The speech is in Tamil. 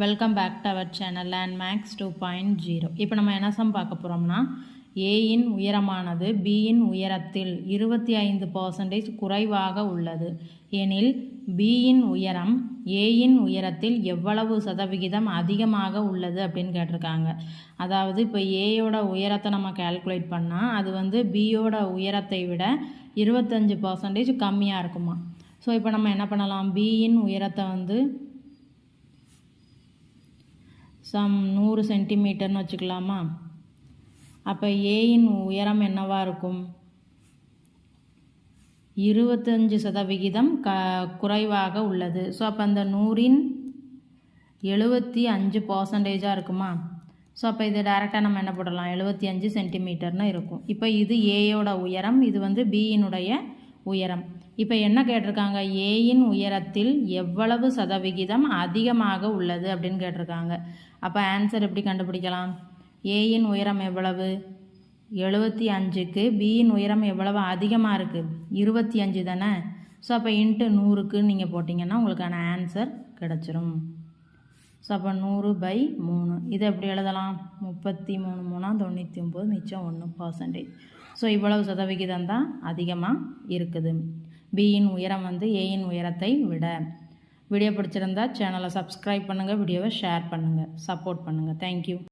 Welcome back to our channel Land Max two point zero இப்போ நம்ம என்ன சம் பார்க்க போகிறோம்னா ஏயின் உயரமானது பியின் உயரத்தில் இருபத்தி ஐந்து பர்சன்டேஜ் குறைவாக உள்ளது. எனில் பியின் உயரம் ஏயின் உயரத்தில் எவ்வளவு சதவிகிதம் அதிகமாக உள்ளது அப்படின்னு கேட்டிருக்காங்க. அதாவது இப்போ ஏயோட உயரத்தை நம்ம கால்குலேட் பண்ணால் அது வந்து பியோட உயரத்தை விட இருபத்தஞ்சி பர்சன்டேஜ் கம்மியாக இருக்குமா? ஸோ இப்போ நம்ம என்ன பண்ணலாம்? பியின் உயரத்தை வந்து சம் நூறு சென்டிமீட்டர்னு வச்சுக்கலாமா? அப்போ ஏயின் உயரம் என்னவாக இருக்கும்? இருபத்தஞ்சு சதவிகிதம் க குறைவாக உள்ளது. ஸோ அப்போ அந்த நூறின் எழுபத்தி அஞ்சு பர்சன்டேஜாக இருக்குமா? ஸோ அப்போ இது டேரெக்டாக நம்ம என்ன போடலாம்? எழுபத்தி அஞ்சு சென்டிமீட்டர்னு இருக்கும். இப்போ இது ஏயோட உயரம் இது வந்து பியினுடைய உயரம். இப்போ என்ன கேட்டிருக்காங்க? ஏயின் உயரத்தில் எவ்வளவு சதவிகிதம் அதிகமாக உள்ளது அப்படின்னு கேட்டிருக்காங்க. அப்போ ஆன்சர் எப்படி கண்டுபிடிக்கலாம்? ஏயின் உயரம் எவ்வளவு? எழுபத்தி அஞ்சுக்கு. பியின் உயரம் எவ்வளவு அதிகமாக இருக்குது இருபத்தி அஞ்சு தானே? ஸோ அப்போ இன்ட்டு நூறுக்குன்னு நீங்கள் போட்டிங்கன்னா உங்களுக்கான ஆன்சர் கிடச்சிரும். ஸோ அப்போ நூறு பை மூணு. இதை எப்படி எழுதலாம்? முப்பத்தி மூணு மூணா தொண்ணூற்றி ஒம்பது மிச்சம் ஒன்று பர்சன்டேஜ் ஸோ இவ்வளவு சதவிகிதம் தான் அதிகமாக இருக்குது. பியின் உயரம் வந்து ஏயின் உயரத்தை விட. வீடியோ பிடிச்சிருந்தா சேனலை சப்ஸ்கிரைப் பண்ணுங்கள் வீடியோவை ஷேர் பண்ணுங்கள் சப்போர்ட் பண்ணுங்கள் தேங்க்யூ